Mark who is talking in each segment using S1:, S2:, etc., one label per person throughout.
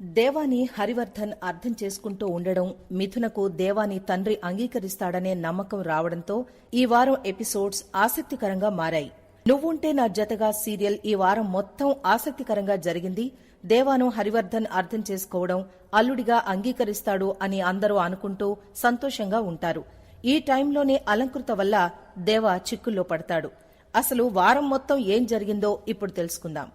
S1: దేవాని హరివర్ధన్ అర్థం చేసుకుంటూ ఉండడం మిథునకు దేవాని తండ్రి అంగీకరిస్తాడనే నమ్మకం రావడంతో ఈ వారం ఎపిసోడ్స్ ఆసక్తికరంగా మారాయి. నువ్వుంటే నా జతగా సీరియల్ ఈ వారం మొత్తం ఆసక్తికరంగా జరిగింది. దేవాను హరివర్ధన్ అర్థం చేసుకోవడం అల్లుడిగా అంగీకరిస్తాడు అని అందరూ అనుకుంటూ సంతోషంగా ఉంటారు. ఈ టైంలోనే అలంకృత వల్ల దేవ చిక్కుల్లో పడతాడు. అసలు వారం మొత్తం ఏం జరిగిందో ఇప్పుడు తెలుసుకుందాం.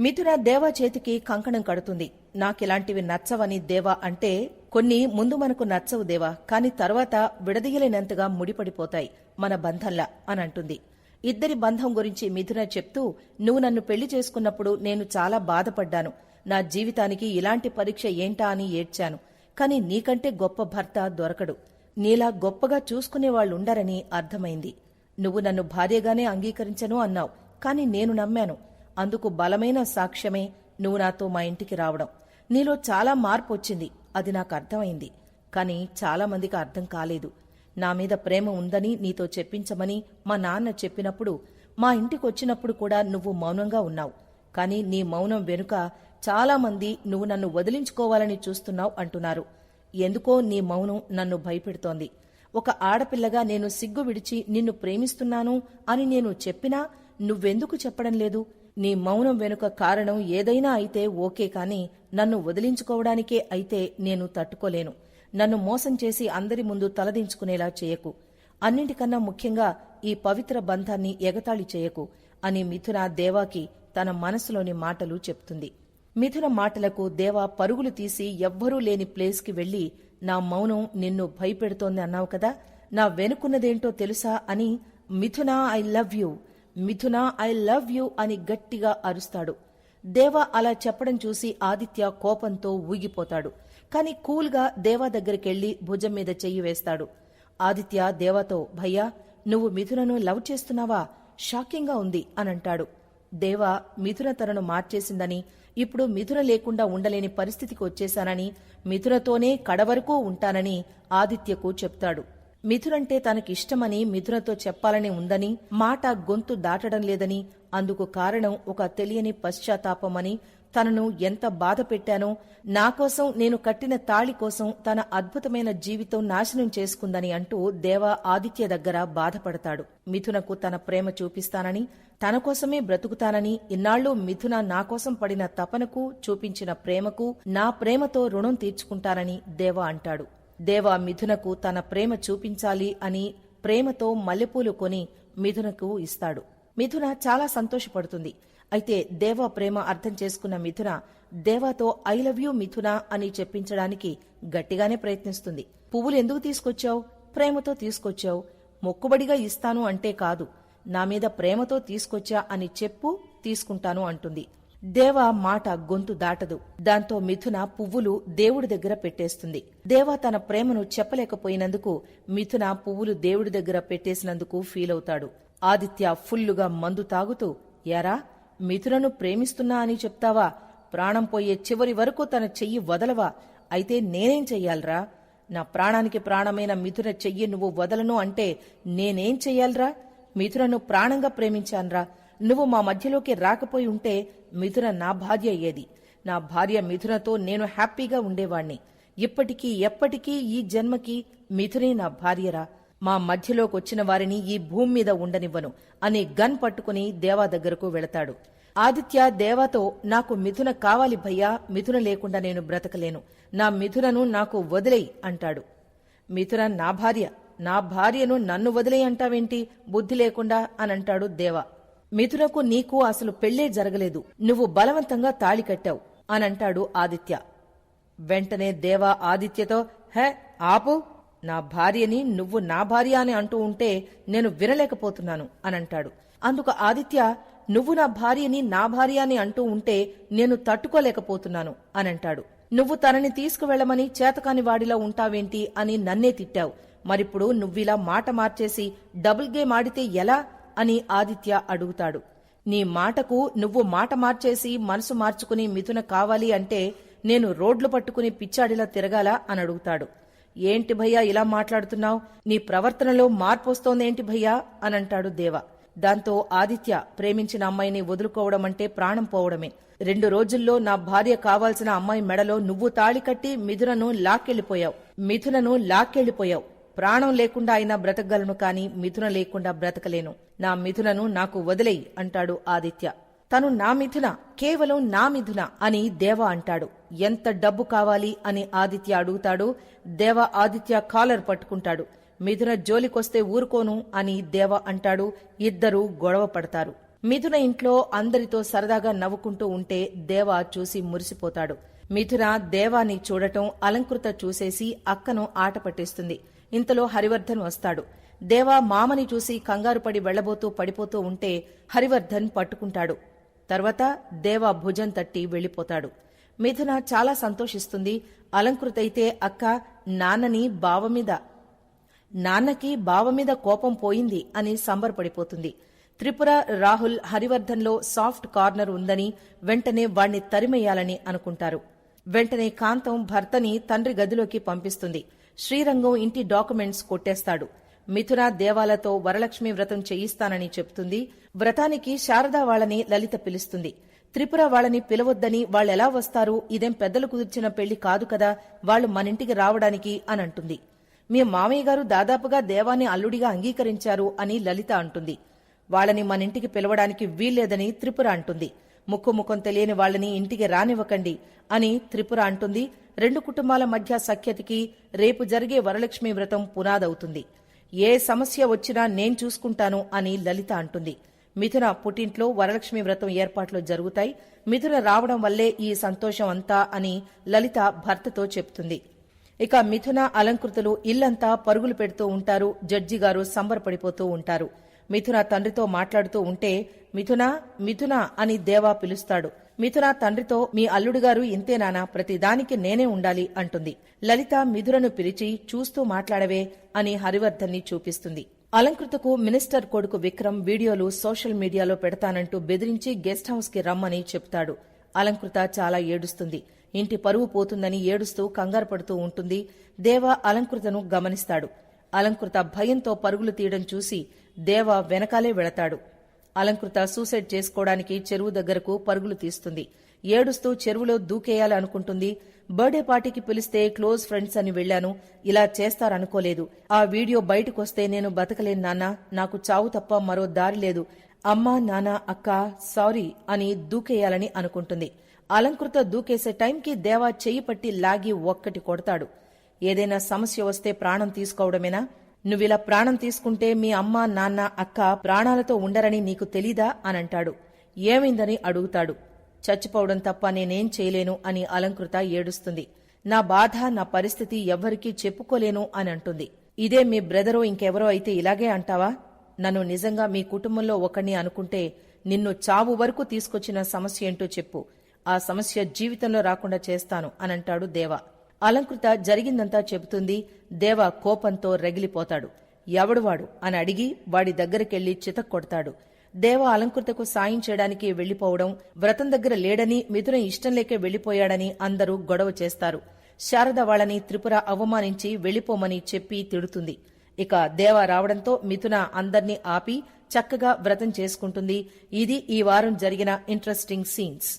S1: మిథున దేవా చేతికి కంకణం కడుతుంది. నాకిలాంటివి నచ్చవని దేవా అంటే కొన్ని ముందు మనకు నచ్చవు దేవా కాని తర్వాత విడదీయలేనంతగా ముడిపడిపోతాయి మన బంధంలా అని అంటుంది ఇద్దరి బంధం గురించి మిథున చెప్తూ నువ్వు నన్ను పెళ్ళి చేసుకున్నప్పుడు నేను చాలా బాధపడ్డాను. నా జీవితానికి ఇలాంటి పరీక్ష ఏంటా అని ఏడ్చాను. కాని నీకంటే గొప్ప భర్త దొరకడు. నీలా గొప్పగా చూసుకునేవాళ్ళుండరని అర్థమైంది. నువ్వు నన్ను భార్యగానే అంగీకరించను అన్నావు కాని నేను నమ్మాను. అందుకు బలమైన సాక్ష్యమే నువ్వు నాతో మా ఇంటికి రావడం. నీలో చాలా మార్పు వచ్చింది అది నాకు అర్థమైంది. కాని చాలామందికి అర్థం కాలేదు. నా మీద ప్రేమ ఉందని నీతో చెప్పించమని మా నాన్న చెప్పినప్పుడు మా ఇంటికి వచ్చినప్పుడు కూడా నువ్వు మౌనంగా ఉన్నావు. కాని నీ మౌనం వెనుక చాలామంది నువ్వు నన్ను వదిలించుకోవాలని చూస్తున్నావు అంటున్నారు. ఎందుకో నీ మౌనం నన్ను భయపెడుతోంది. ఒక ఆడపిల్లగా నేను సిగ్గు విడిచి నిన్ను ప్రేమిస్తున్నాను అని నేను చెప్పినా నువ్వెందుకు చెప్పడం లేదు? నీ మౌనం వెనుక కారణం ఏదైనా అయితే ఓకే కాని నన్ను వదిలించుకోవడానికే అయితే నేను తట్టుకోలేను. నన్ను మోసం చేసి అందరి ముందు తలదించుకునేలా చేయకు. అన్నింటికన్నా ముఖ్యంగా ఈ పవిత్ర బంధాన్ని ఎగతాళి చేయకు అని మిథున దేవాకి తన మనసులోని మాటలు చెప్తుంది. మిథున మాటలకు దేవా పరుగులు తీసి ఎవ్వరూ లేని ప్లేస్కి వెళ్ళి నా మౌనం నిన్ను భయపెడుతోంది అన్నావు కదా నా వెనుకున్నదేంటో తెలుసా అని Mithuna I love you. Mithuna I love you అని గట్టిగా అరుస్తాడు. దేవా అలా చెప్పడం చూసి ఆదిత్య కోపంతో ఊగిపోతాడు. కాని కూల్గా దేవా దగ్గరికెళ్ళి భుజం మీద చెయ్యి వేస్తాడు. ఆదిత్య దేవాతో భయ్యా నువ్వు మిథునను లవ్ చేస్తున్నావా? షాకింగ్గా ఉంది అనంటాడు. దేవా మిథున తనను మార్చేసిందని ఇప్పుడు మిథున లేకుండా ఉండలేని పరిస్థితికి వచ్చేశానని మిథునతోనే కడవరకు ఉంటానని ఆదిత్యకు చెప్తాడు. మిథునంటే తనకిష్టమని మిథునతో చెప్పాలని ఉందని మాట గొంతు దాటడం లేదని అందుకు కారణం ఒక తెలియని పశ్చాత్తాపమని తనను ఎంత బాధ పెట్టానో నేను కట్టిన తాళి కోసం తన అద్భుతమైన జీవితం నాశనం చేసుకుందని అంటూ దేవ ఆదిత్య దగ్గర బాధపడతాడు. మిథునకు తన ప్రేమ చూపిస్తానని తన కోసమే బ్రతుకుతానని ఇన్నాళ్ళు మిథున నాకోసం పడిన తపనకు చూపించిన ప్రేమకు నా ప్రేమతో రుణం తీర్చుకుంటానని దేవ అంటాడు. దేవ మిథునకు తన ప్రేమ చూపించాలి అని ప్రేమతో మల్లెపూలు కొని మిథునకు ఇస్తాడు. మిథున చాలా సంతోషపడుతుంది. అయితే దేవా ప్రేమ అర్థం చేసుకున్న మిథున దేవాతో ఐ లవ్ యూ మిథున అని చెప్పించడానికి గట్టిగానే ప్రయత్నిస్తుంది. పువ్వులు ఎందుకు తీసుకొచ్చావు? ప్రేమతో తీసుకొచ్చావు. మొక్కుబడిగా ఇస్తాను అంటే కాదు. నా మీద ప్రేమతో తీసుకొచ్చా అని చెప్పు తీసుకుంటాను అంటుంది. దేవా మాట గొంతు దాటదు. దాంతో మిథున పువ్వులు దేవుడి దగ్గర పెట్టేస్తుంది. దేవా తన ప్రేమను చెప్పలేకపోయినందుకు మిథున పువ్వులు దేవుడి దగ్గర పెట్టేసినందుకు ఫీల్ అవుతాడు ఆదిత్య ఫుల్లుగా మందు తాగుతూ యారా మిథునను ప్రేమిస్తున్నా అని చెప్తావా? ప్రాణం పోయే చివరి వరకు తన చెయ్యి వదలవా? అయితే నేనేం చెయ్యాలరా? నా ప్రాణానికి ప్రాణమైన మిథున చెయ్యి నువ్వు వదలను అంటే నేనేం చెయ్యాలరా? మిథునను ప్రాణంగా ప్రేమించాన్రా. నువ్వు మా మధ్యలోకి రాకపోయి ఉంటే మిథున నా భార్య అయ్యేది నా భార్య మిథునతో నేను హ్యాపీగా ఉండేవాణ్ణి. ఇప్పటికీ ఎప్పటికీ ఈ జన్మకి మిథునే నా భార్యరా. మా మధ్యలోకి వచ్చిన వారిని ఈ భూమి మీద ఉండనివ్వను అని గన్ పట్టుకుని దేవా దగ్గరకు వెళతాడు. ఆదిత్య దేవాతో నాకు మిథున కావాలి భయ్యా మిథున లేకుండా నేను బ్రతకలేను. నా మిథునను నాకు వదిలేయి అంటాడు. మిథున నా భార్య నా భార్యను నన్ను వదిలేయి అంటావేంటి? బుద్ధి లేకుండా అని అంటాడు దేవా. మిథునకు నీకు అసలు పెళ్ళే జరగలేదు. నువ్వు బలవంతంగా తాళి కట్టావు అనంటాడు ఆదిత్య. వెంటనే దేవా ఆదిత్యతో హే ఆపు. నా భార్యని నువ్వు నా భార్య అని అంటూ ఉంటే నేను వినలేకపోతున్నాను అనంటాడు. అందుకు ఆదిత్య నువ్వు నా భార్యని నా భార్య అని అంటూ ఉంటే నేను తట్టుకోలేకపోతున్నాను అనంటాడు. నువ్వు తనని తీసుకువెళ్ళమని చేతకాని వాడిలా ఉంటావేంటి అని నన్నే తిట్టావు. మరిప్పుడు నువ్విలా మాట మార్చేసి డబుల్ గేమ్ ఆడితే ఎలా? అని ఆదిత్య అడుగుతాడు. నీ మాటకు నువ్వు మాట మార్చేసి మనసు మార్చుకుని మిథున కావాలి అంటే నేను రోడ్లు పట్టుకుని పిచ్చాడిలా తిరగాలా అని అడుగుతాడు. ఏంటి భయ్యా ఇలా మాట్లాడుతున్నావు? నీ ప్రవర్తనలో మార్పు వస్తోందేంటి భయ్యా అనంటాడు దేవ. దాంతో ఆదిత్య ప్రేమించిన అమ్మాయిని వదులుకోవడం అంటే ప్రాణం పోవడమే. రెండు రోజుల్లో నా భార్య కావాల్సిన అమ్మాయి మెడలో నువ్వు తాళి కట్టి మిథునను లాక్కెళ్ళిపోయావు మిథునను లాక్కెళ్ళిపోయావు ప్రాణం లేకుండా అయినా బ్రతకగలను కాని మిథున లేకుండా బ్రతకలేను. నా మిథునను నాకు వదిలేయి అంటాడు ఆదిత్య. తను నా మిథున కేవలం నా మిథున అని దేవ అంటాడు. ఎంత డబ్బు కావాలి అని ఆదిత్య అడుగుతాడు. దేవ ఆదిత్య కాలర్ పట్టుకుంటాడు. మిథున జోలికొస్తే ఊరుకోను అని దేవ అంటాడు. ఇద్దరూ గొడవ పడతారు. మిథున ఇంట్లో అందరితో సరదాగా నవ్వుకుంటూ ఉంటే దేవ చూసి మురిసిపోతాడు. మిథున దేవాని చూడటం అలంకృత చూసేసి అక్కను ఆట పట్టేస్తుంది. ఇంతలో హరివర్ధన్ వస్తాడు. దేవా మామని చూసి కంగారుపడి వెళ్ళబోతూ పడిపోతూ ఉంటే హరివర్ధన్ పట్టుకుంటాడు. తర్వాత దేవా భుజం తట్టి వెళ్ళిపోతాడు మిథున చాలా సంతోషిస్తుంది. అలంకృతైతే అక్క నాన్నని బావ మీద నాన్నకి బావ మీద కోపం పోయింది అని సంబరపడిపోతుంది. త్రిపుర రాహుల్ హరివర్ధన్లో సాఫ్ట్ కార్నర్ ఉందని వెంటనే వాణ్ణి తరిమేయాలని అనుకుంటారు. వెంటనే కాంతం భర్తని తండ్రి గదిలోకి పంపిస్తుంది. శ్రీరంగం ఇంటి డాక్యుమెంట్స్ కొట్టేస్తాడు. మిథున దేవాలతో వరలక్ష్మి వ్రతం చేయిస్తానని చెప్తుంది. వ్రతానికి శారదా వాళ్ళని లలిత పిలుస్తుంది. త్రిపుర వాళ్ళని పిలవొద్దని వాళ్ళెలా వస్తారు? ఇదేం పెద్దలు కుదిర్చిన పెళ్ళి కాదు కదా? వాళ్ళు మనింటికి రావడానికి అని అంటుంది. మీ మామయ్య గారు దాదాపుగా దేవాన్ని అల్లుడిగా అంగీకరించారు అని లలిత అంటుంది. వాళ్ళని మనింటికి పిలవడానికి వీల్లేదని త్రిపుర అంటుంది. ముక్కు ముఖం తెలియని వాళ్ళని ఇంటికి రానివ్వకండి అని త్రిపుర అంటుంది. రెండు కుటుంబాల మధ్య సఖ్యతకి రేపు జరిగే వరలక్ష్మి వ్రతం పునాదవుతుంది. ఏ సమస్య వచ్చినా నేను చూసుకుంటాను అని లలిత అంటుంది. మిథున పుట్టింట్లో వరలక్ష్మి వ్రతం ఏర్పాట్లు జరుగుతాయి. మిథున రావడం వల్లే ఈ సంతోషం అంతా అని లలిత భర్తతో చెప్తుంది. ఇక మిథున అలంకృతులు ఇల్లంతా పరుగులు పెడుతూ ఉంటారు. జడ్జి గారు సంబరపడిపోతూ ఉంటారు. మిథున తండ్రితో మాట్లాడుతూ ఉంటే మిథున మిథున అని దేవా పిలుస్తాడు. మిథున తండ్రితో మీ అల్లుడుగారు ఇంతేనానా ప్రతిదానికి నేనే ఉండాలి అంటుంది. లలిత మిథునను పిలిచి చూస్తూ మాట్లాడవే అని హరివర్ధన్ని చూపిస్తుంది. అలంకృతకు మినిస్టర్ కొడుకు విక్రమ్ వీడియోలు సోషల్ మీడియాలో పెడతానంటూ బెదిరించి గెస్ట్ హౌస్కి రమ్మని చెప్తాడు. అలంకృత చాలా ఏడుస్తుంది. ఇంటి పరువు పోతుందని ఏడుస్తూ కంగారు పడుతూ ఉంటుంది. దేవ అలంకృతను గమనిస్తాడు. అలంకృత భయంతో పరుగులు తీయడం చూసి దేవ వెనకాలే వెళతాడు. అలంకృత సూసైడ్ చేసుకోవడానికి చెరువు దగ్గరకు పరుగులు తీస్తుంది. ఏడుస్తూ చెరువులో దూకేయాలనుకుంటుంది. బర్త్డే పార్టీకి పిలిస్తే క్లోజ్ ఫ్రెండ్స్ అని వెళ్ళాను ఇలా చేస్తారనుకోలేదు. ఆ వీడియో బయటకొస్తే నేను బతకలేను నాన్న. నాకు చావు తప్ప మరో దారి లేదు. అమ్మా నాన్న అక్క సారీ అని దూకేయాలని అనుకుంటుంది. అలంకృత దూకేసే టైంకి దేవా చెయ్యి పట్టి లాగి ఒక్కటి కొడతాడు. ఏదైనా సమస్య వస్తే ప్రాణం తీసుకోవడమేనా? నువ్విలా ప్రాణం తీసుకుంటే మీ అమ్మ నాన్న అక్క ప్రాణాలతో ఉండరని నీకు తెలీదా? అనంటాడు. ఏమైందని అడుగుతాడు. చచ్చిపోవడం తప్ప నేనేం చేయలేను అని అలంకృత ఏడుస్తుంది. నా బాధ నా పరిస్థితి ఎవ్వరికీ చెప్పుకోలేను అని అంటుంది ఇదే మీ బ్రదరో ఇంకెవరో అయితే ఇలాగే అంటావా? నన్ను నిజంగా మీ కుటుంబంలో ఒకణ్ణి అనుకుంటే నిన్ను చావు వరకు తీసుకొచ్చిన సమస్య ఏంటో చెప్పు. ఆ సమస్య జీవితంలో రాకుండా చేస్తాను అనంటాడు దేవా. అలంకృత జరిగిందంతా చెబుతుంది. దేవ కోపంతో రగిలిపోతాడు. ఎవడువాడు అని అడిగి వాడి దగ్గరికెళ్ళి చితక్కొడతాడు దేవ అలంకృతకు సాయం చేయడానికి వెళ్ళిపోవడం వ్రతం దగ్గర లేడని మిథున ఇష్టం లేకే వెళ్ళిపోయాడని అందరూ గొడవ చేస్తారు. శారద వాళ్ళని త్రిపుర అవమానించి వెళ్ళిపోమని చెప్పి తిడుతుంది. ఇక దేవ రావడంతో మిథున అందర్నీ ఆపి చక్కగా వ్రతం చేసుకుంటుంది. ఇది ఈ వారం జరిగిన ఇంట్రెస్టింగ్ సీన్స్.